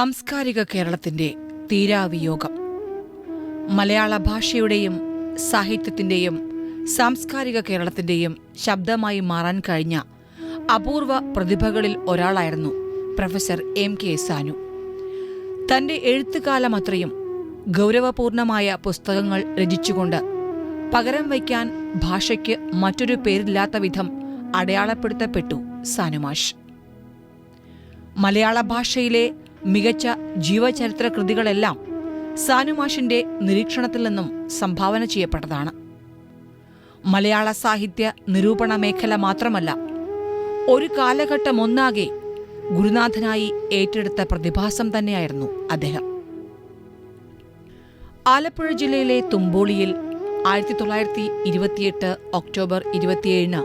സാംസ്കാരിക കേരളത്തിന്റെ തീരാവിയോഗം. മലയാള ഭാഷയുടെയും സാഹിത്യത്തിന്റെയും സാംസ്കാരിക കേരളത്തിന്റെയും ശബ്ദമായി മാറാൻ കഴിഞ്ഞ അപൂർവ പ്രതിഭകളിൽ ഒരാളായിരുന്നു പ്രൊഫസർ എം കെ സാനു. തന്റെ എഴുത്തുകാലം അത്രയും ഗൗരവപൂർണമായ പുസ്തകങ്ങൾ രചിച്ചുകൊണ്ട് പകരം വയ്ക്കാൻ ഭാഷയ്ക്ക് മറ്റൊരു പേരില്ലാത്ത വിധം അടയാളപ്പെടുത്തപ്പെട്ടു സാനുമാഷ്. മലയാള ഭാഷയിലെ മികച്ച ജീവചരിത്ര കൃതികളെല്ലാം സാനുമാഷിന്റെ നിരീക്ഷണത്തിൽ നിന്നും സംഭാവന ചെയ്യപ്പെട്ടതാണ്. മലയാള സാഹിത്യ നിരൂപണ മേഖല മാത്രമല്ല ഒരു കാലഘട്ടം ഒന്നാകെ ഗുരുനാഥനായി ഏറ്റെടുത്ത പ്രതിഭാസം തന്നെയായിരുന്നു അദ്ദേഹം. ആലപ്പുഴ ജില്ലയിലെ തുമ്പോളിയിൽ ആയിരത്തി തൊള്ളായിരത്തി ഇരുപത്തിയെട്ട് ഒക്ടോബർ ഇരുപത്തിയേഴിന്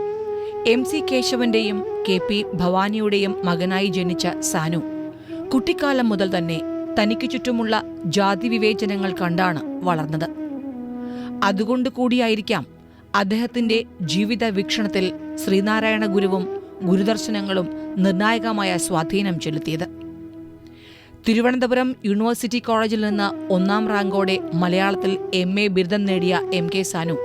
എം സി കേശവന്റെയും കെ പി ഭവാനിയുടെയും മകനായി ജനിച്ച സാനു കുട്ടിക്കാലം മുതൽ തന്നെ തനിക്ക് ചുറ്റുമുള്ള ജാതി വിവേചനങ്ങൾ കണ്ടാണ് വളർന്നത്. അതുകൊണ്ട് കൂടിയായിരിക്കാം അദ്ദേഹത്തിന്റെ ജീവിത വീക്ഷണത്തിൽ ശ്രീനാരായണ ഗുരുവും ഗുരുദർശനങ്ങളും നിർണായകമായ സ്വാധീനം ചെലുത്തിയത്. തിരുവനന്തപുരം യൂണിവേഴ്സിറ്റി കോളേജിൽ നിന്ന് ഒന്നാം റാങ്കോടെ മലയാളത്തിൽ എം എ ബിരുദം നേടിയ M K Sanu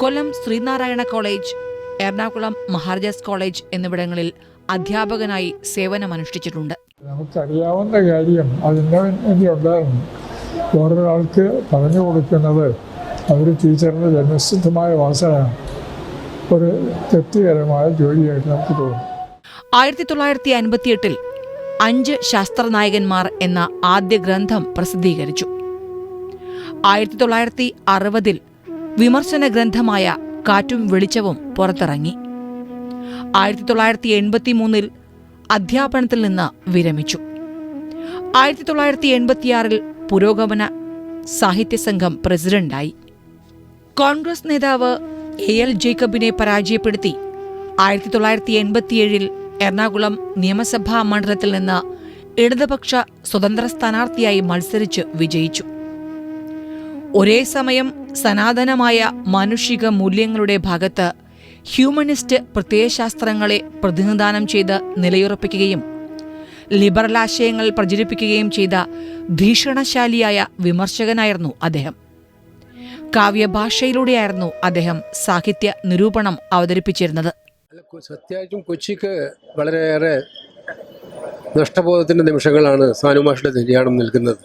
Kollam Sreenarayana college Ernakulam Maharajas college എന്നിവിടങ്ങളിൽ അധ്യാപകനായി സേവനമനുഷ്ഠിച്ചിട്ടുണ്ട്. നമുക്കറിയാവുന്ന കാര്യം അതിന്റെ വേണ്ടി ഉണ്ടായിരുന്നു. വേറൊരാൾക്ക് പറഞ്ഞു കൊടുക്കുന്നത് അവർ ടീച്ചറിന്റെ ജന്മസിദ്ധമായ വാസനയാണ് ഒരു തൃപ്തികരമായ ജോലിയായിട്ട് നമുക്ക് തോന്നും. ആയിരത്തി തൊള്ളായിരത്തി അൻപത്തിയെട്ടിൽ അഞ്ച് ശാസ്ത്രനായകന്മാർ എന്ന ആദ്യ ഗ്രന്ഥം പ്രസിദ്ധീകരിച്ചു. ആയിരത്തി തൊള്ളായിരത്തി അറുപതിൽ വിമർശന ഗ്രന്ഥമായ കാറ്റും വെളിച്ചവും പുറത്തിറങ്ങി. ആയിരത്തി തൊള്ളായിരത്തി എൺപത്തി മൂന്നിൽ അധ്യാപനത്തിൽ നിന്ന് വിരമിച്ചു. ആയിരത്തി തൊള്ളായിരത്തി എൺപത്തിയാറിൽ പുരോഗമന സാഹിത്യ സംഘം പ്രസിഡന്റായി. കോൺഗ്രസ് നേതാവ് എ എൽ ജേക്കബിനെ പരാജയപ്പെടുത്തി ആയിരത്തി തൊള്ളായിരത്തി എൺപത്തിയേഴിൽ എറണാകുളം നിയമസഭാ മണ്ഡലത്തിൽ നിന്ന് ഇടതുപക്ഷ സ്വതന്ത്ര സ്ഥാനാർത്ഥിയായി മത്സരിച്ച് വിജയിച്ചു. ഒരേ സമയം സനാതനമായ മാനുഷിക മൂല്യങ്ങളുടെ ഭാഗത്ത് ഹ്യൂമനിസ്റ്റ് പ്രത്യയശാസ്ത്രങ്ങളെ പ്രതിനിധാനം ചെയ്ത് നിലയുറപ്പിക്കുകയും ലിബറൽ ആശയങ്ങൾ പ്രചരിപ്പിക്കുകയും ചെയ്ത ഭീഷണശാലിയായ വിമർശകനായിരുന്നു അദ്ദേഹം. കാവ്യഭാഷയിലൂടെയായിരുന്നു അദ്ദേഹം സാഹിത്യ നിരൂപണം അവതരിപ്പിച്ചിരുന്നത്. സത്യായിട്ടും കൊച്ചിക്ക് വളരെയേറെ നഷ്ടബോധത്തിന്റെ നിമിഷങ്ങളാണ് സാനുമാഷയുടെ നിര്യാണം നിൽക്കുന്നത്.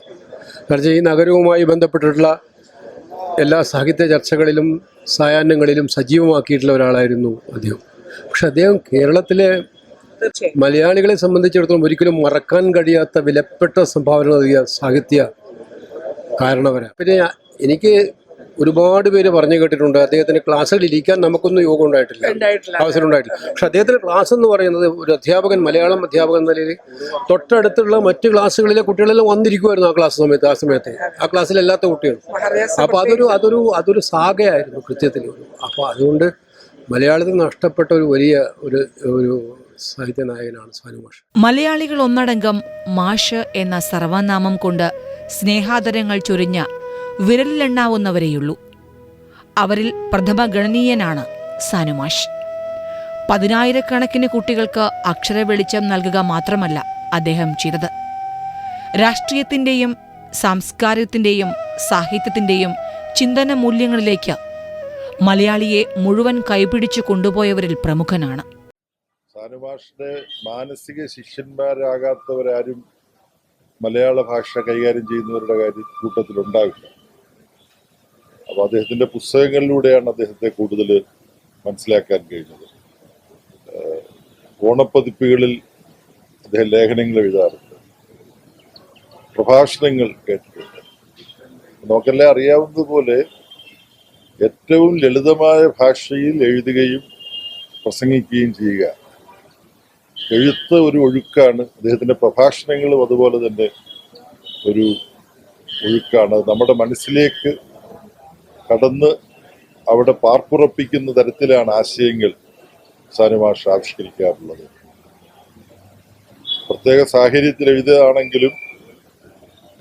കാരണം ഈ നഗരവുമായി ബന്ധപ്പെട്ടിട്ടുള്ള എല്ലാ സാഹിത്യ ചർച്ചകളിലും സായാഹ്നങ്ങളിലും സജീവമാക്കിയിട്ടുള്ള ഒരാളായിരുന്നു അദ്ദേഹം. പക്ഷെ അദ്ദേഹം കേരളത്തിലെ മലയാളികളെ സംബന്ധിച്ചിടത്തോളം ഒരിക്കലും മറക്കാൻ കഴിയാത്ത വിലപ്പെട്ട സംഭാവന നൽകിയ സാഹിത്യ കാരണവരാണ്. പിന്നെ എനിക്ക് ഒരുപാട് പേര് പറഞ്ഞു കേട്ടിട്ടുണ്ട്. അദ്ദേഹത്തിന്റെ ക്ലാസ്സുകളിൽ ഇരിക്കാൻ നമുക്കൊന്നും യോഗം ഉണ്ടായിട്ടില്ല. അവസരം ഉണ്ടായിട്ടില്ല. പക്ഷെ അദ്ദേഹത്തിന്റെ ക്ലാസ് എന്ന് പറയുന്നത് ഒരു അധ്യാപകൻ മലയാളം അധ്യാപകൻ എന്ന നിലയിൽ തൊട്ടടുത്തുള്ള മറ്റു ക്ലാസ്സുകളിലെ കുട്ടികളെല്ലാം വന്നിരിക്കുമായിരുന്നു ആ ക്ലാസ് സമയത്ത് ആ സമയത്ത്. ആ ക്ലാസ്സിലല്ലാത്ത കുട്ടികൾ. അപ്പൊ അതൊരു അതൊരു അതൊരു സാഗയായിരുന്നു കൃത്യത്തിൽ. അപ്പൊ അതുകൊണ്ട് മലയാളത്തിൽ നഷ്ടപ്പെട്ട ഒരു വലിയ ഒരു ഒരു സാഹിത്യ നായകനാണ് സാനു മാഷ്. മലയാളികൾ ഒന്നടങ്കം മാഷ് എന്ന സർവനാമം കൊണ്ട് സ്നേഹാദരങ്ങൾ ചൊരിഞ്ഞ വിരലിലെണ്ണാവുന്നവരെയുള്ളൂ. അവരിൽ പ്രഥമ ഗണനീയനാണ് സാനുമാഷ്. പതിനായിരക്കണക്കിന് കുട്ടികൾക്ക് അക്ഷര വെളിച്ചം നൽകുക മാത്രമല്ല അദ്ദേഹം ചെയ്തത്. രാഷ്ട്രീയത്തിന്റെയും സാംസ്കാരത്തിന്റെയും സാഹിത്യത്തിന്റെയും ചിന്തന മൂല്യങ്ങളിലേക്ക് മലയാളിയെ മുഴുവൻ കൈപിടിച്ചു കൊണ്ടുപോയവരിൽ പ്രമുഖനാണ്. സാനുഭാഷിന്റെ മാനസിക ശിഷ്യന്മാരാകാത്തവരാരും മലയാള ഭാഷ കൈകാര്യം ചെയ്യുന്നവരുടെ കാര്യം കൂട്ടത്തിലുണ്ടാവില്ല. അപ്പൊ അദ്ദേഹത്തിന്റെ പുസ്തകങ്ങളിലൂടെയാണ് അദ്ദേഹത്തെ കൂടുതൽ മനസ്സിലാക്കാൻ കഴിഞ്ഞത്. ഓണപ്പതിപ്പുകളിൽ അദ്ദേഹം ലേഖനങ്ങൾ എഴുതാറുണ്ട്. പ്രഭാഷണങ്ങൾ കേട്ടിട്ടുണ്ട്. നമുക്കെല്ലാം അറിയാവുന്നതുപോലെ ഏറ്റവും ലളിതമായ ഭാഷയിൽ എഴുതുകയും പ്രസംഗിക്കുകയും ചെയ്യുക. എഴുത്ത ഒരു ഒഴുക്കാണ് അദ്ദേഹത്തിന്റെ പ്രഭാഷണങ്ങളും അതുപോലെ തന്നെ ഒരു ഒഴുക്കാണ്. നമ്മുടെ മനസ്സിലേക്ക് കടന്ന് അവിടെ പാർപ്പുറപ്പിക്കുന്ന തരത്തിലാണ് ആശയങ്ങൾ സാനുമാഷ ആവിഷ്കരിക്കാറുള്ളത്. പ്രത്യേക സാഹചര്യത്തിൽ എഴുതുകയാണെങ്കിലും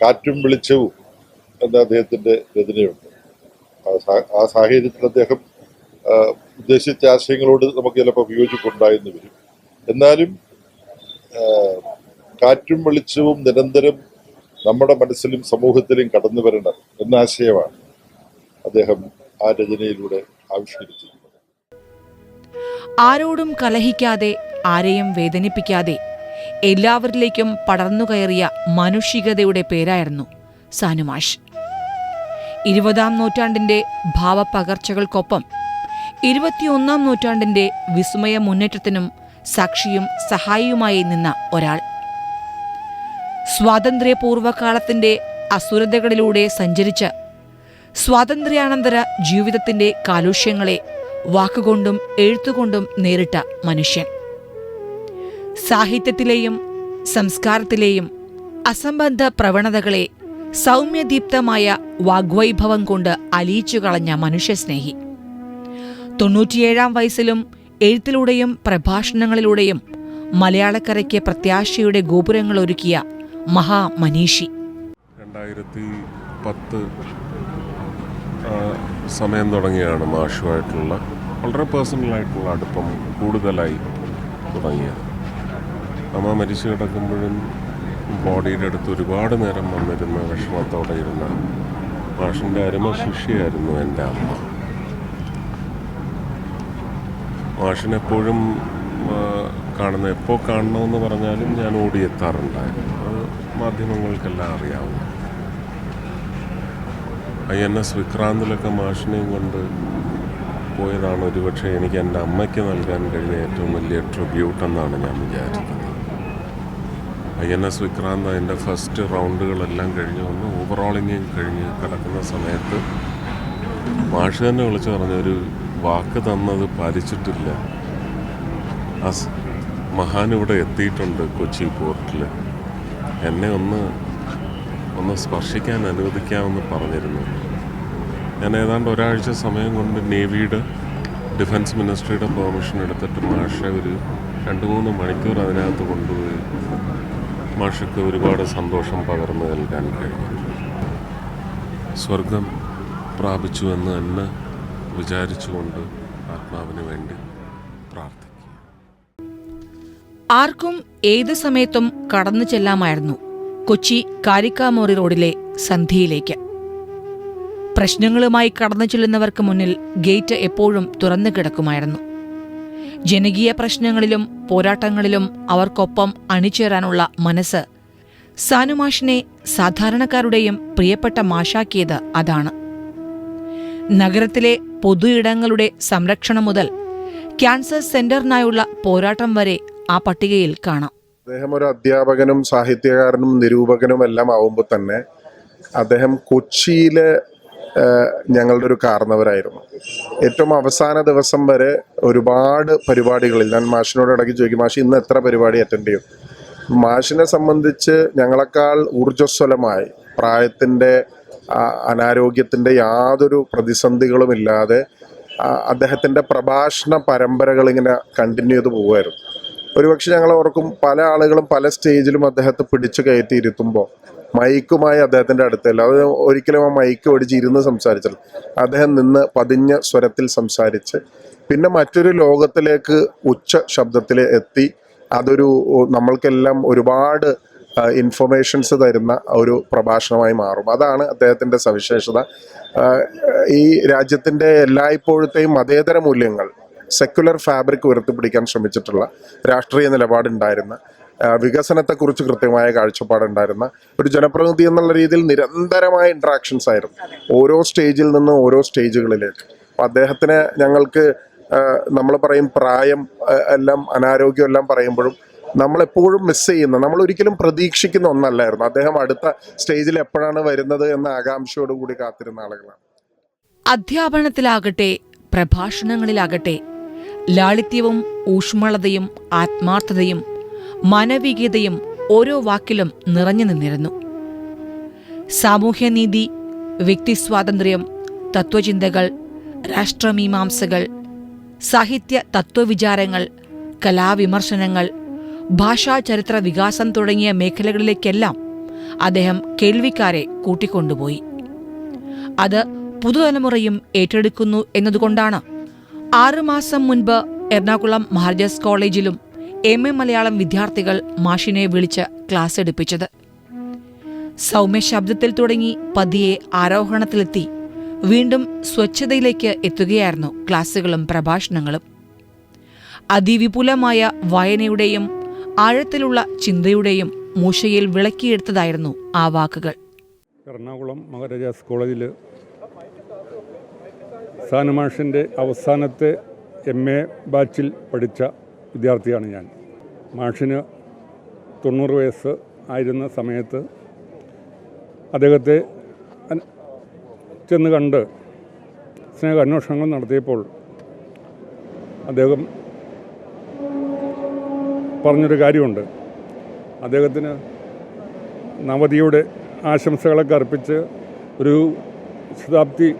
കാറ്റും വെളിച്ചവും എന്ന അദ്ദേഹത്തിന്റെ രചനയുണ്ട്. ആ സാഹചര്യത്തിൽ അദ്ദേഹം ഉദ്ദേശിച്ച ആശയങ്ങളോട് നമുക്ക് ചിലപ്പോൾ വിയോജിപ്പുണ്ടായെന്ന് വരും. എന്നാലും കാറ്റും വെളിച്ചവും നിരന്തരം നമ്മുടെ മനസ്സിലും സമൂഹത്തിലും കടന്നു വരണം എന്ന ആശയമാണ്. അദ്ദേഹം ആ രചനയിലൂടെ ആവിഷ്കരിച്ചിരിക്കുന്നത് ആരോടും കലഹിക്കാതെ ആരെയും വേദനിപ്പിക്കാതെ എല്ലാവരിലേക്കും പടർന്നുകയറിയ മനുഷികതയുടെ പേരായിരുന്നു സാനുമാഷ്. ഇരുപതാം നൂറ്റാണ്ടിന്റെ ഭാവപകർച്ചകൾക്കൊപ്പം ഇരുപത്തിയൊന്നാം നൂറ്റാണ്ടിന്റെ വിസ്മയ മുന്നേറ്റത്തിനും സാക്ഷിയും സഹായിയുമായി നിന്ന ഒരാൾ. സ്വാതന്ത്ര്യപൂർവകാലത്തിന്റെ അസുരതകളിലൂടെ സഞ്ചരിച്ച് സ്വാതന്ത്ര്യാനന്തര ജീവിതത്തിന്റെ കാലുഷ്യങ്ങളെ വാക്കുകൊണ്ടും എഴുത്തുകൊണ്ടും നേരിട്ട മനുഷ്യൻ. സാഹിത്യത്തിലെയും സംസ്കാരത്തിലെയും അസംബന്ധ പ്രവണതകളെ സൗമ്യദീപ്തമായ വാഗ്വൈഭവം കൊണ്ട് അലിയിച്ചു കളഞ്ഞ മനുഷ്യസ്നേഹി. തൊണ്ണൂറ്റിയേഴാം വയസ്സിലും എഴുത്തിലൂടെയും പ്രഭാഷണങ്ങളിലൂടെയും മലയാളക്കരയ്ക്ക് പ്രത്യാശയുടെ ഗോപുരങ്ങൾ ഒരുക്കിയ മഹാമനീഷി. രണ്ടായിരത്തി പത്ത് സമയം തുടങ്ങിയാണ് മാഷുമായിട്ടുള്ള വളരെ പേഴ്സണലായിട്ടുള്ള അടുപ്പം കൂടുതലായി തുടങ്ങിയത്. അമ്മ മരിച്ചു കിടക്കുമ്പോഴും ബോഡിയുടെ അടുത്ത് ഒരുപാട് നേരം വന്നിരുന്ന വിഷമത്തോടെ ഇരുന്ന മാഷിന്റെ അരുമ ശിഷ്യയായിരുന്നു എന്റെ അമ്മ. മാഷിനെപ്പോഴും കാണുന്ന എപ്പോൾ കാണണമെന്ന് പറഞ്ഞാലും ഞാൻ ഓടിയെത്താറുണ്ടായിരുന്നു. അത് മാധ്യമങ്ങൾക്കെല്ലാം അറിയാവുന്ന ഐ എൻ എസ് വിക്രാന്തിലൊക്കെ മാഷിനെയും കൊണ്ട് പോയതാണ് ഒരുപക്ഷെ എനിക്ക് എന്റെ അമ്മയ്ക്ക് നൽകാൻ കഴിഞ്ഞ ഏറ്റവും വലിയ ട്രിബ്യൂട്ട് എന്നാണ് ഞാൻ വിചാരിക്കുന്നത്. ഐ എൻ എസ് വിക്രാന്ത് അതിന്റെ ഫസ്റ്റ് റൗണ്ടുകളെല്ലാം കഴിഞ്ഞ്. വന്ന് ഓവറോളിങ്ങും കഴിഞ്ഞ് കിടക്കുന്ന സമയത്ത് മാഷ് തന്നെ വിളിച്ചു പറഞ്ഞു ഒരു വാക്ക് തന്നത് പാലിച്ചിട്ടില്ല. മഹാൻ ഇവിടെ എത്തിയിട്ടുണ്ട് കൊച്ചി പോർട്ടിൽ എന്നെ ഒന്ന് ഒന്ന് സ്പർശിക്കാൻ അനുവദിക്കാമെന്ന് പറഞ്ഞിരുന്നു. ഞാൻ ഏതാണ്ട് ഒരാഴ്ച സമയം കൊണ്ട് നേവിയുടെ ഡിഫൻസ് മിനിസ്ട്രിയുടെ പെർമിഷൻ എടുത്തിട്ട് മാഷ ഒരു രണ്ട് മൂന്ന് മണിക്കൂർ അതിനകത്ത് കൊണ്ടുപോയി മാഷയ്ക്ക് ഒരുപാട് സന്തോഷം പകർന്നു നൽകാൻ കഴിഞ്ഞു. സ്വർഗം പ്രാപിച്ചു എന്ന് തന്നെ വിചാരിച്ചുകൊണ്ട് ആത്മാവിന് വേണ്ടി പ്രാർത്ഥിക്കുക. ആർക്കും ഏത് സമയത്തും കടന്നു ചെല്ലാമായിരുന്നു. കൊച്ചി കാരിക്കാമോറി റോഡിലെ സന്ധിയിലേക്ക്. പ്രശ്നങ്ങളുമായി കടന്നു ചെല്ലുന്നവർക്ക് മുന്നിൽ ഗേറ്റ് എപ്പോഴും തുറന്നു കിടക്കുമായിരുന്നു. ജനകീയ പ്രശ്നങ്ങളിലും പോരാട്ടങ്ങളിലും അവർക്കൊപ്പം അണിചേരാനുള്ള മനസ്സ് സാനുമാഷിനെ സാധാരണക്കാരുടെയും പ്രിയപ്പെട്ട മാഷാക്കിയത് അതാണ്. നഗരത്തിലെ പൊതു ഇടങ്ങളുടെ സംരക്ഷണം മുതൽ ക്യാൻസർ സെന്ററിനായുള്ള പോരാട്ടം വരെ ആ പട്ടികയിൽ കാണാം. അദ്ദേഹം ഒരു അധ്യാപകനും സാഹിത്യകാരനും നിരൂപകനും എല്ലാം ആവുമ്പോൾ തന്നെ അദ്ദേഹം കൊച്ചിയിലെ ഞങ്ങളുടെ ഒരു കാരണവരായിരുന്നു ഏറ്റവും അവസാന ദിവസം വരെ ഒരുപാട് പരിപാടികളിൽ ഞാൻ മാഷിനോട് ഇടയ്ക്ക് ചോദിക്കും മാഷി ഇന്ന് എത്ര പരിപാടി അറ്റൻഡ് ചെയ്യും? മാഷിനെ സംബന്ധിച്ച് ഞങ്ങളെക്കാൾ ഊർജസ്വലമായി പ്രായത്തിന്റെ അനാരോഗ്യത്തിന്റെ യാതൊരു പ്രതിസന്ധികളും ഇല്ലാതെ അദ്ദേഹത്തിന്റെ പ്രഭാഷണ പരമ്പരകൾ ഇങ്ങനെ കണ്ടിന്യൂ ചെയ്ത് പോകുമായിരുന്നു ഒരുപക്ഷെ ഞങ്ങൾ ഓർക്കും പല ആളുകളും പല സ്റ്റേജിലും അദ്ദേഹത്തെ പിടിച്ചു കയറ്റിയിരുത്തുമ്പോൾ മൈക്കുമായി അദ്ദേഹത്തിന്റെ അടുത്തല്ല. അത് ഒരിക്കലും ആ മൈക്ക് ഓടിച്ച് ഇരുന്ന് സംസാരിച്ചില്ല അദ്ദേഹം നിന്ന് പതിഞ്ഞ സ്വരത്തിൽ സംസാരിച്ച് പിന്നെ മറ്റൊരു ലോകത്തിലേക്ക് ഉച്ച ശബ്ദത്തിൽ എത്തി. അതൊരു നമ്മൾക്കെല്ലാം ഒരുപാട് ഇൻഫർമേഷൻസ് തരുന്ന ഒരു പ്രഭാഷണമായി മാറും. അതാണ് അദ്ദേഹത്തിന്റെ സവിശേഷത. ഈ രാജ്യത്തിന്റെ എല്ലായ്പ്പോഴത്തെയും മതേതര മൂല്യങ്ങൾ സെക്കുലർ ഫാബ്രിക് ഉയർത്തിപ്പിടിക്കാൻ ശ്രമിച്ചിട്ടുള്ള രാഷ്ട്രീയ നിലപാടുണ്ടായിരുന്ന വികസനത്തെക്കുറിച്ച് കൃത്യമായ കാഴ്ചപ്പാടുണ്ടായിരുന്ന ഒരു ജനപ്രതിനിധി എന്നുള്ള രീതിയിൽ നിരന്തരമായ ഇൻട്രാക്ഷൻസ് ആയിരുന്നു ഓരോ സ്റ്റേജിൽ നിന്ന് ഓരോ സ്റ്റേജുകളിലേക്ക് അപ്പം അദ്ദേഹത്തിന് ഞങ്ങൾക്ക് നമ്മൾ പറയും പ്രായം എല്ലാം അനാരോഗ്യം എല്ലാം പറയുമ്പോഴും നമ്മളെപ്പോഴും മിസ് ചെയ്യുന്ന നമ്മൾ ഒരിക്കലും പ്രതീക്ഷിക്കുന്ന ഒന്നല്ലായിരുന്നു. അദ്ദേഹം അടുത്ത സ്റ്റേജിൽ എപ്പോഴാണ് വരുന്നത് എന്ന ആകാംക്ഷയോടുകൂടി കാത്തിരുന്ന ആളുകളാണ്. അധ്യാപനത്തിലാകട്ടെ പ്രഭാഷണങ്ങളിലാകട്ടെ ലാളിത്യവും ഊഷ്മളതയും ആത്മാർത്ഥതയും മാനവികതയും ഓരോ വാക്കിലും നിറഞ്ഞു നിന്നിരുന്നു. സാമൂഹ്യനീതി വ്യക്തിസ്വാതന്ത്ര്യം തത്വചിന്തകൾ രാഷ്ട്രമീമാംസകൾ സാഹിത്യ തത്വവിചാരങ്ങൾ കലാവിമർശനങ്ങൾ ഭാഷാചരിത്ര വികാസം തുടങ്ങിയ മേഖലകളിലേക്കെല്ലാം അദ്ദേഹം കേൾവിക്കാരെ കൂട്ടിക്കൊണ്ടുപോയി. അത് പുതുതലമുറയും ഏറ്റെടുക്കുന്നു എന്നതുകൊണ്ടാണ് ആറുമാസം മുൻപ് എറണാകുളം മഹാരാജാസ് കോളേജിലും എം എ മലയാളം വിദ്യാർത്ഥികൾ മാഷിനെ വിളിച്ച് ക്ലാസ് എടുപ്പിച്ചത്. സൗമ്യ ശബ്ദത്തിൽ തുടങ്ങി പതിയെ ആരോഹണത്തിലെത്തി. വീണ്ടും സ്വച്ഛതയിലേക്ക് എത്തുകയായിരുന്നു ക്ലാസ്സുകളും പ്രഭാഷണങ്ങളും. അതിവിപുലമായ വായനയുടെയും ആഴത്തിലുള്ള ചിന്തയുടെയും മൂശയിൽ വിളക്കിയെടുത്തതായിരുന്നു ആ വാക്കുകൾ. എറണാകുളം മഹാരാജാസ് കോളേജിൽ സാനുമാഷിന്റെ അവസാനത്തെ എം എ ബാച്ചിൽ പഠിച്ച വിദ്യാർത്ഥിയാണ് ഞാൻ. മാഷിന് തൊണ്ണൂറ് വയസ്സ് ആയിരുന്ന സമയത്ത് അദ്ദേഹത്തെ ചെന്ന് കണ്ട് സ്നേഹ അന്വേഷണങ്ങൾ നടത്തിയപ്പോൾ അദ്ദേഹം പറഞ്ഞൊരു കാര്യമുണ്ട്. അദ്ദേഹത്തിന് നവതിയുടെ ആശംസകളൊക്കെ അർപ്പിച്ച് ഒരു ശതാബ്ദി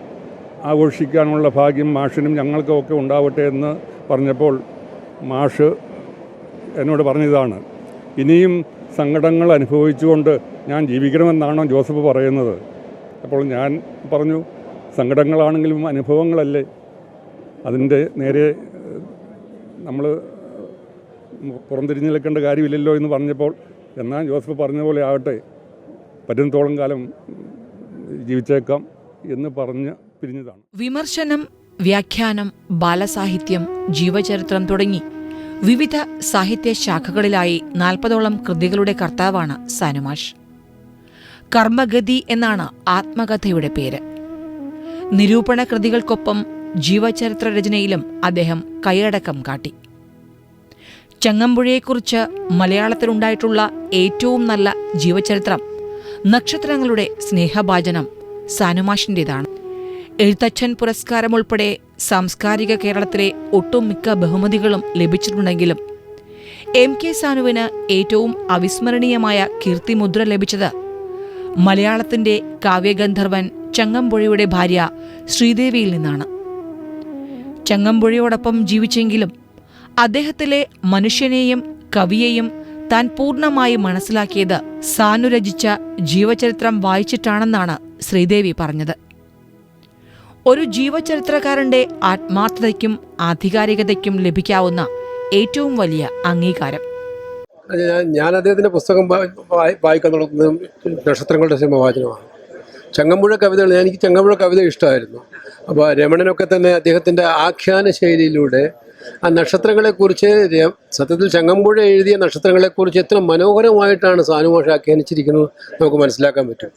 ആഘോഷിക്കാനുള്ള ഭാഗ്യം മാഷിനും ഞങ്ങൾക്കുമൊക്കെ ഉണ്ടാവട്ടെ എന്ന് പറഞ്ഞപ്പോൾ മാഷ് എന്നോട് പറഞ്ഞതാണ് ഇനിയും സങ്കടങ്ങൾ അനുഭവിച്ചുകൊണ്ട് ഞാൻ ജീവിക്കണമെന്നാണോ ജോസഫ് പറയുന്നത്? അപ്പോൾ ഞാൻ പറഞ്ഞു സങ്കടങ്ങളാണെങ്കിലും അനുഭവങ്ങളല്ലേ. അതിന്റെ നേരെ നമ്മൾ പുറംതിരിഞ്ഞ് നിൽക്കേണ്ട കാര്യമില്ലല്ലോ എന്ന് പറഞ്ഞപ്പോൾ എന്നാൽ ജോസഫ് പറഞ്ഞ പോലെ ആകട്ടെ പറ്റുന്നത്തോളം കാലം ജീവിച്ചേക്കാം എന്ന് പറഞ്ഞ് പിരിഞ്ഞതാണ്. വിമർശനം വ്യാഖ്യാനം ബാലസാഹിത്യം ജീവചരിത്രം തുടങ്ങി വിവിധ സാഹിത്യ ശാഖകളിലായി നാൽപ്പതോളം കൃതികളുടെ കർത്താവാണ് സാനുമാഷ്. കർമ്മഗതി എന്നാണ് ആത്മകഥയുടെ പേര്. നിരൂപണ കൃതികൾക്കൊപ്പം ജീവചരിത്ര രചനയിലും അദ്ദേഹം കൈയടക്കം കാട്ടി. ചങ്ങമ്പുഴയെക്കുറിച്ച് മലയാളത്തിലുണ്ടായിട്ടുള്ള ഏറ്റവും നല്ല ജീവചരിത്രം നക്ഷത്രങ്ങളുടെ സ്നേഹഭാജനം സാനുമാഷിന്റെതാണ്. എഴുത്തച്ഛൻ പുരസ്കാരം ഉൾപ്പെടെ സാംസ്കാരിക കേരളത്തിലെ ഒട്ടുമിക്ക ബഹുമതികളും ലഭിച്ചിട്ടുണ്ടെങ്കിലും എം കെ സാനുവിന് ഏറ്റവും അവിസ്മരണീയമായ കീർത്തിമുദ്ര ലഭിച്ചത് മലയാളത്തിന്റെ കാവ്യഗന്ധർവൻ ചങ്ങമ്പുഴയുടെ ഭാര്യ ശ്രീദേവിയിൽ നിന്നാണ്. ചങ്ങമ്പുഴയോടൊപ്പം ജീവിച്ചെങ്കിലും അദ്ദേഹത്തിലെ മനുഷ്യനെയും കവിയെയും താൻ പൂർണമായി മനസ്സിലാക്കിയത് സാനു രചിച്ച ജീവചരിത്രം വായിച്ചിട്ടാണെന്നാണ് ശ്രീദേവി പറഞ്ഞത്. ഒരു ജീവചരിത്രകാരന്റെ ആത്മാർത്ഥതയ്ക്കും ആധികാരികതയ്ക്കും ലഭിക്കാവുന്ന ഏറ്റവും വലിയ അംഗീകാരം. ഞാൻ അദ്ദേഹത്തിന്റെ പുസ്തകം വായിക്കാൻ തുടങ്ങുന്നത് നക്ഷത്രങ്ങളുടെ സിംഹവാചനമാണ് ചങ്ങമ്പുഴ കവിതകൾ എനിക്ക് ചങ്ങമ്പുഴ കവിത ഇഷ്ടമായിരുന്നു. അപ്പോൾ രമണനൊക്കെ തന്നെ അദ്ദേഹത്തിന്റെ ആഖ്യാന ശൈലിയിലൂടെ ആ നക്ഷത്രങ്ങളെക്കുറിച്ച് സത്യത്തിൽ ചങ്ങമ്പുഴ എഴുതിയ നക്ഷത്രങ്ങളെക്കുറിച്ച് എത്ര മനോഹരമായിട്ടാണ് സാനുമാഷ ആഖ്യാനിച്ചിരിക്കുന്നത് നമുക്ക് മനസ്സിലാക്കാൻ പറ്റും.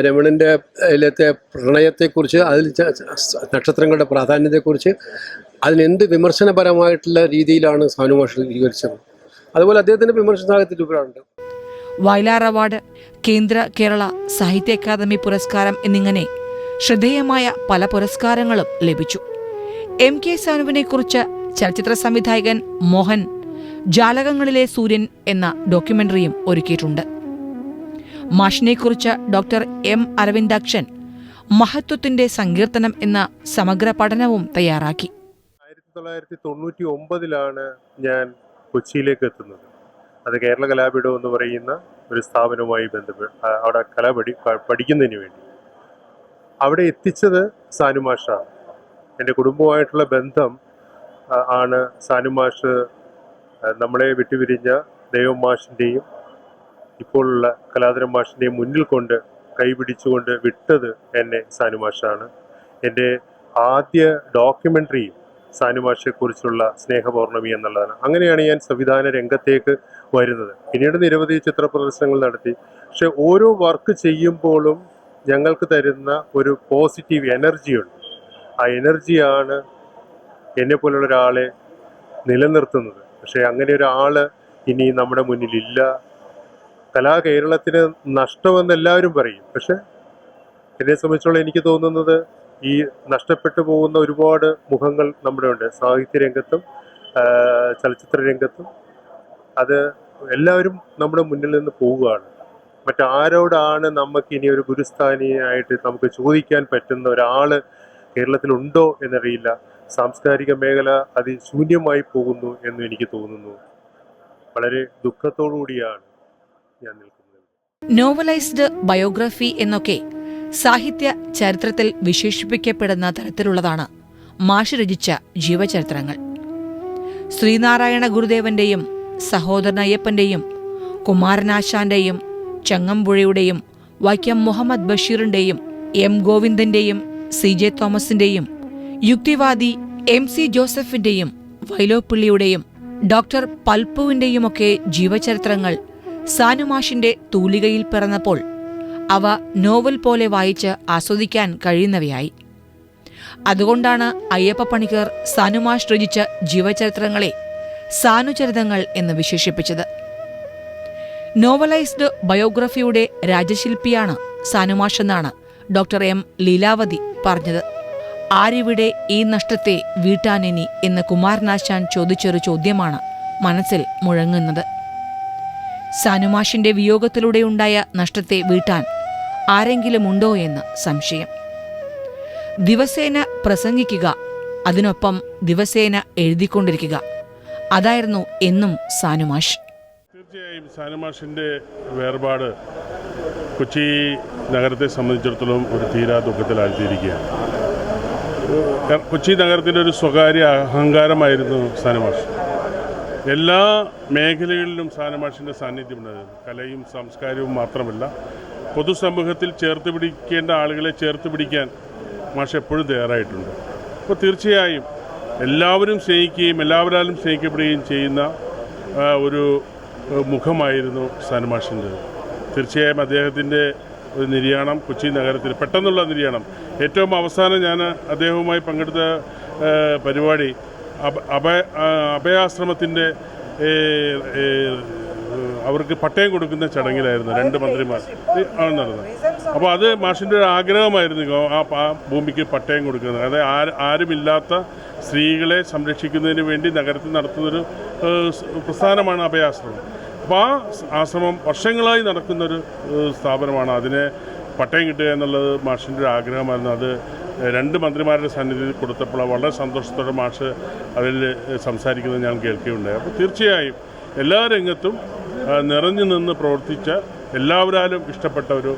രമണന്റെ അതിലത്തെ പ്രണയത്തെക്കുറിച്ച് അതിൽ നക്ഷത്രങ്ങളുടെ പ്രാധാന്യത്തെക്കുറിച്ച് അതിനെന്ത് വിമർശനപരമായിട്ടുള്ള രീതിയിലാണ് സാനുമാഷ സ്വീകരിച്ചത് അതുപോലെ അദ്ദേഹത്തിന്റെ വിമർശന സാഹിത്യത്തിൽ ഉപയോഗമുണ്ട് വയലാർ അവാർഡ് കേന്ദ്ര കേരള സാഹിത്യ അക്കാദമി പുരസ്കാരം എന്നിങ്ങനെ ശ്രദ്ധേയമായ പല പുരസ്കാരങ്ങളും ലഭിച്ചു. എം കെ സാനുവിനെക്കുറിച്ച് ചലച്ചിത്ര സംവിധായകൻ മോഹൻ ജാലകങ്ങളിലെ സൂര്യൻ എന്ന ഡോക്യുമെന്ററിയും ഒരുക്കിയിട്ടുണ്ട്. മാഷിനെക്കുറിച്ച് ഡോക്ടർ എം അരവിന്ദാക്ഷൻ മഹത്വത്തിന്റെ സങ്കീർത്തനം എന്ന സമഗ്ര പഠനവും തയ്യാറാക്കി. ആയിരത്തി തൊള്ളായിരത്തി തൊണ്ണൂറ്റി ഒമ്പതിലാണ് ഞാൻ കൊച്ചിയിലേക്ക് എത്തുന്നത്. അത് കേരള കലാപീഠം എന്ന് പറയുന്ന ഒരു സ്ഥാപനവുമായി ബന്ധപ്പെട്ട് അവിടെ കല പഠി പഠിക്കുന്നതിന് വേണ്ടി. അവിടെ എത്തിച്ചത് സാനുമാഷാണ്. എന്റെ കുടുംബവുമായിട്ടുള്ള ബന്ധം ആണ് സാനുമാഷ് മാഷ് നമ്മളെ വിട്ടുപിരിഞ്ഞ ദൈവം മാഷിന്റെയും ഇപ്പോഴുള്ള കലാതരം മാഷിന്റെയും മുന്നിൽ കൊണ്ട് കൈപിടിച്ചുകൊണ്ട് വിട്ടത് എന്നെ സാനുമാഷാണ്. എന്റെ ആദ്യ ഡോക്യുമെന്ററിയും സാനുമാഷയെക്കുറിച്ചുള്ള സ്നേഹപൗർണമി എന്നുള്ളതാണ്. അങ്ങനെയാണ് ഞാൻ സംവിധാന രംഗത്തേക്ക് വരുന്നത്. പിന്നീട് നിരവധി ചിത്ര പ്രദർശനങ്ങൾ നടത്തി. പക്ഷെ ഓരോ വർക്ക് ചെയ്യുമ്പോഴും ഞങ്ങൾക്ക് തരുന്ന ഒരു പോസിറ്റീവ് എനർജിയുണ്ട്. ആ എനർജിയാണ് എന്നെ പോലുള്ള ഒരാളെ നിലനിർത്തുന്നത്. പക്ഷെ അങ്ങനെ ഒരാൾ ഇനി നമ്മുടെ മുന്നിലില്ല. കലാ കേരളത്തിന് നഷ്ടമെന്ന് എല്ലാവരും പറയും. പക്ഷെ എന്നെ സംബന്ധിച്ചോളം എനിക്ക് തോന്നുന്നത് ഈ നഷ്ടപ്പെട്ടു പോകുന്ന ഒരുപാട് മുഖങ്ങൾ നമ്മുടെ ഉണ്ട്. സാഹിത്യ രംഗത്തും ചലച്ചിത്ര രംഗത്തും. അത് എല്ലാവരും നമ്മുടെ മുന്നിൽ നിന്ന് പോവുകയാണ്. മറ്റാരോടാണ് നമുക്ക് ഇനി ഒരു ഗുരുസ്ഥാനിയായിട്ട് നമുക്ക് ചോദിക്കാൻ പറ്റുന്ന ഒരാൾ കേരളത്തിലുണ്ടോ എന്നറിയില്ല. സാംസ്കാരിക മേഖല അതിശൂന്യമായി പോകുന്നു എന്ന് എനിക്ക് തോന്നുന്നു. വളരെ ദുഃഖത്തോടുകൂടിയാണ് ഞാൻ നിൽക്കുന്നത്. നോവലൈസ്ഡ് ബയോഗ്രഫി എന്നൊക്കെ സാഹിത്യ ചരിത്രത്തിൽ വിശേഷിപ്പിക്കപ്പെടുന്ന തരത്തിലുള്ളതാണ് മാഷ് രചിച്ച ജീവചരിത്രങ്ങൾ. ശ്രീനാരായണ ഗുരുദേവന്റെയും സഹോദരനയ്യപ്പന്റെയും കുമാരനാശാന്റെയും ചങ്ങമ്പുഴയുടെയും വൈക്കം മുഹമ്മദ് ബഷീറിന്റെയും എം ഗോവിന്ദന്റെയും സി ജെ തോമസിന്റെയും യുക്തിവാദി എം സി ജോസഫിന്റെയും വൈലോപ്പിള്ളിയുടെയും ഡോക്ടർ പൽപ്പുവിന്റെയുമൊക്കെ ജീവചരിത്രങ്ങൾ സാനുമാഷിന്റെ തൂലികയിൽ പിറന്നപ്പോൾ അവ നോവൽ പോലെ വായിച്ച് ആസ്വദിക്കാൻ കഴിയുന്നവയായി. അതുകൊണ്ടാണ് അയ്യപ്പ പണിക്കർ സാനുമാഷ് രചിച്ച ജീവചരിത്രങ്ങളെ സാനുചരിതങ്ങൾ എന്ന് വിശേഷിപ്പിച്ചത്. നോവലൈസ്ഡ് ബയോഗ്രഫിയുടെ രാജശില്പിയാണ് സാനുമാഷ് എന്നാണ് ഡോക്ടർ എം ലീലാവതി പറഞ്ഞത്. ആരിവിടെ ഈ നഷ്ടത്തെ വീട്ടാനിനി എന്ന് കുമാരനാശാൻ ചോദിച്ചൊരു ചോദ്യമാണ് മനസ്സിൽ മുഴങ്ങുന്നത്. സാനുമാഷിന്റെ വിയോഗത്തിലൂടെയുണ്ടായ നഷ്ടത്തെ വീട്ടാൻ ആരെങ്കിലും ഉണ്ടോ എന്ന് സംശയം. ദിവസേന പ്രസംഗിക്കുക അതിനൊപ്പം ദിവസേന എഴുതിക്കൊണ്ടിരിക്കുക. അതായിരുന്നു എന്നും സാനുമാഷ്. തീർച്ചയായും സാനുമാഷിന്റെ വേർപാട് കൊച്ചി നഗരത്തെ സംബന്ധിച്ചിടത്തോളം ഒരു തീരാ ദുഃഖത്തിലാഴ്ത്തിയിരിക്കുകയാണ്. കൊച്ചി നഗരത്തിന്റെ ഒരു സ്വകാര്യ അഹങ്കാരമായിരുന്നു സാനമാഷ് എല്ലാ മേഖലകളിലും സാനമാഷിന്റെ സാന്നിധ്യം ഉണ്ടായിരുന്നു കലയും സംസ്കാരവും മാത്രമല്ല പൊതുസമൂഹത്തിൽ ചേർത്ത് പിടിക്കേണ്ട ആളുകളെ ചേർത്ത് പിടിക്കാൻ മാഷ് എപ്പോഴും തയ്യാറായിട്ടുണ്ട്. അപ്പോൾ തീർച്ചയായും എല്ലാവരും സ്നേഹിക്കുകയും എല്ലാവരാലും സ്നേഹിക്കപ്പെടുകയും ചെയ്യുന്ന ഒരു മുഖമായിരുന്നു സാനമാഷിന്റെ തീർച്ചയായും അദ്ദേഹത്തിന്റെ ഒരു നിര്യാണം കൊച്ചി നഗരത്തിൽ പെട്ടെന്നുള്ള നിര്യാണം. ഏറ്റവും അവസാനം ഞാൻ അദ്ദേഹവുമായി പങ്കെടുത്ത പരിപാടി അഭ അഭയ അഭയാശ്രമത്തിന്റെ അവർക്ക് പട്ടയം കൊടുക്കുന്ന ചടങ്ങിലായിരുന്നു രണ്ട് മന്ത്രിമാർ. ആണ് നടന്നത്. അപ്പോൾ അത് മാഷിന്റെ ഒരു ആഗ്രഹമായിരുന്നു ആ ഭൂമിക്ക് പട്ടയം കൊടുക്കുന്നത്. അതായത് ആര് ആരുമില്ലാത്ത സ്ത്രീകളെ സംരക്ഷിക്കുന്നതിന് വേണ്ടി നഗരത്തിൽ നടത്തുന്നൊരു പ്രസ്ഥാനമാണ് അഭയാശ്രമം. അപ്പോൾ ആ ആശ്രമം വർഷങ്ങളായി നടക്കുന്നൊരു സ്ഥാപനമാണ്. അതിനെ പട്ടയം കിട്ടുക എന്നുള്ളത് മാഷിന്റെ ഒരു ആഗ്രഹമായിരുന്നു. അത് രണ്ട് മന്ത്രിമാരുടെ സന്നിധിയിൽ കൊടുത്തപ്പോൾ വളരെ സന്തോഷത്തോടെ മാഷ് അതിൽ സംസാരിക്കുന്നത് ഞാൻ കേൾക്കുകയുണ്ടായി. അപ്പോൾ തീർച്ചയായും എല്ലാ രംഗത്തും നിറഞ്ഞു നിന്ന് പ്രവർത്തിച്ച എല്ലാവരാലും ഇഷ്ടപ്പെട്ട ഒരു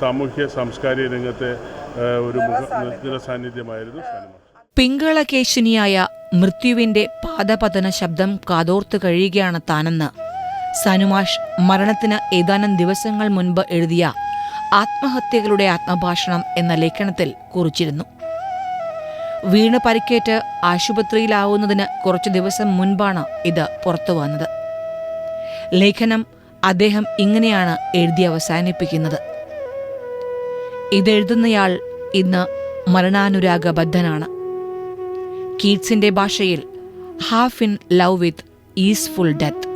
സാമൂഹ്യ സാംസ്കാരിക രംഗത്തെ ഒരു നിര സാന്നിധ്യമായിരുന്നു പിങ്കളകേശിനിയായ മൃത്യുവിന്റെ പാദപതന ശബ്ദം കാതോർത്ത് കഴിയുകയാണ് താനെന്ന് സനുമാഷ് മരണത്തിന് ഏതാനും ദിവസങ്ങൾ മുൻപ് എഴുതിയ ആത്മഹത്യകളുടെ ആത്മഭാഷണം എന്ന ലേഖനത്തിൽ കുറിച്ചിരുന്നു. വീണ് പരിക്കേറ്റ് ആശുപത്രിയിലാവുന്നതിന് കുറച്ച് ദിവസം മുൻപാണ് ഇത് പുറത്തു വന്നത്. ലേഖനം അദ്ദേഹം ഇങ്ങനെയാണ് എഴുതി അവസാനിപ്പിക്കുന്നത്. ഇതെഴുതുന്നയാൾ ഇന്ന് മരണാനുരാഗബദ്ധനാണ്. കീറ്റ്സിന്റെ ഭാഷയിൽ half in love with easeful death.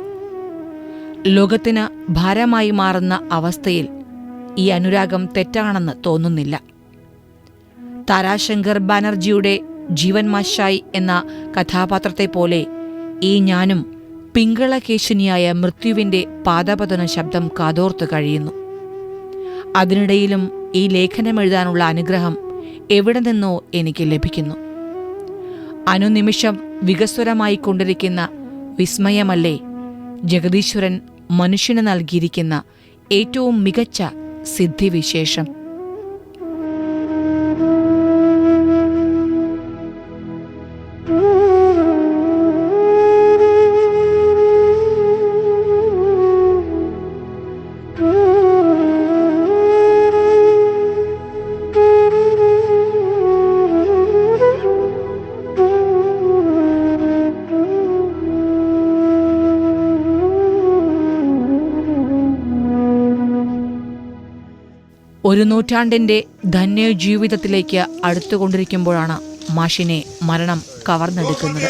ലോകത്തിന് ഭാരമായി മാറുന്ന അവസ്ഥയിൽ ഈ അനുരാഗം തെറ്റാണെന്ന് തോന്നുന്നില്ല. താരാശങ്കർ ബാനർജിയുടെ ജീവൻ മാഷായി എന്ന കഥാപാത്രത്തെ പോലെ ഈ ഞാനും പിങ്കളകേശിനിയായ മൃത്യുവിന്റെ പാദപതന ശബ്ദം കാതോർത്ത് കഴിയുന്നു. അതിനിടയിലും ഈ ലേഖനം എഴുതാനുള്ള അനുഗ്രഹം എവിടെ നിന്നോ എനിക്ക് ലഭിക്കുന്നു. അനുനിമിഷം വികസ്വരമായിക്കൊണ്ടിരിക്കുന്ന വിസ്മയമല്ലേ ജഗദീശ്വരൻ മനുഷ്യന് നൽകിയിരിക്കുന്ന ഏറ്റവും മികച്ച സിദ്ധിവിശേഷം. ഒരു നൂറ്റാണ്ടിന്റെ ധന്യ ജീവിതത്തിലേക്ക് അടുത്തുകൊണ്ടിരിക്കുമ്പോഴാണ് മാഷിനെ മരണം കവർന്നെടുക്കുന്നത്.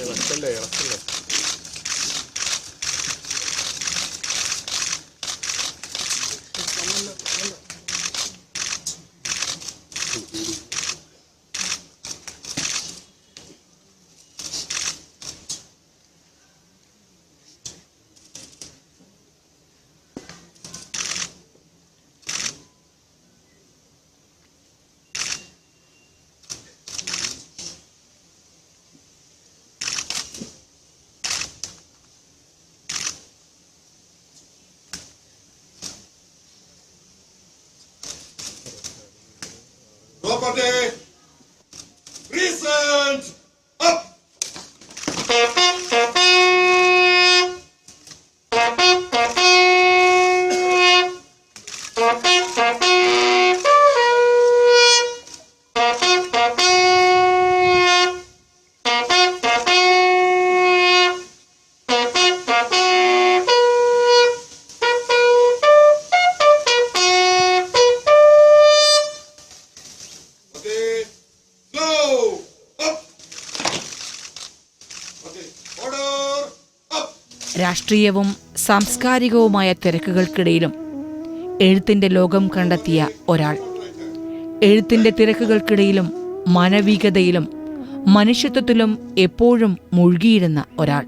ഇളക്കല്ലേ ഇളക്കല്ലേ? Sokote, രാഷ്ട്രീയവും സാംസ്കാരികവുമായ തിരക്കുകൾക്കിടയിലും എഴുത്തിന്റെ ലോകം കണ്ടെത്തിയ ഒരാൾ. എഴുത്തിന്റെ തിരക്കുകൾക്കിടയിലും മാനവികതയിലും മനുഷ്യത്വത്തിലും എപ്പോഴും മുഴുകിയിരുന്ന ഒരാൾ.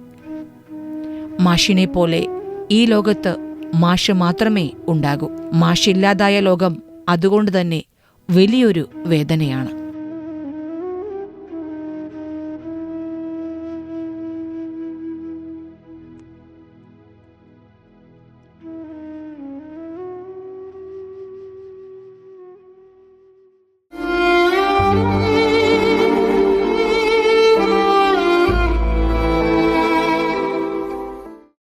മാഷിനെ പോലെ ഈ ലോകത്ത് മാഷ് മാത്രമേ ഉണ്ടാകൂ. മാഷില്ലാതായ ലോകം അതുകൊണ്ട് തന്നെ വലിയൊരു വേദനയാണ്.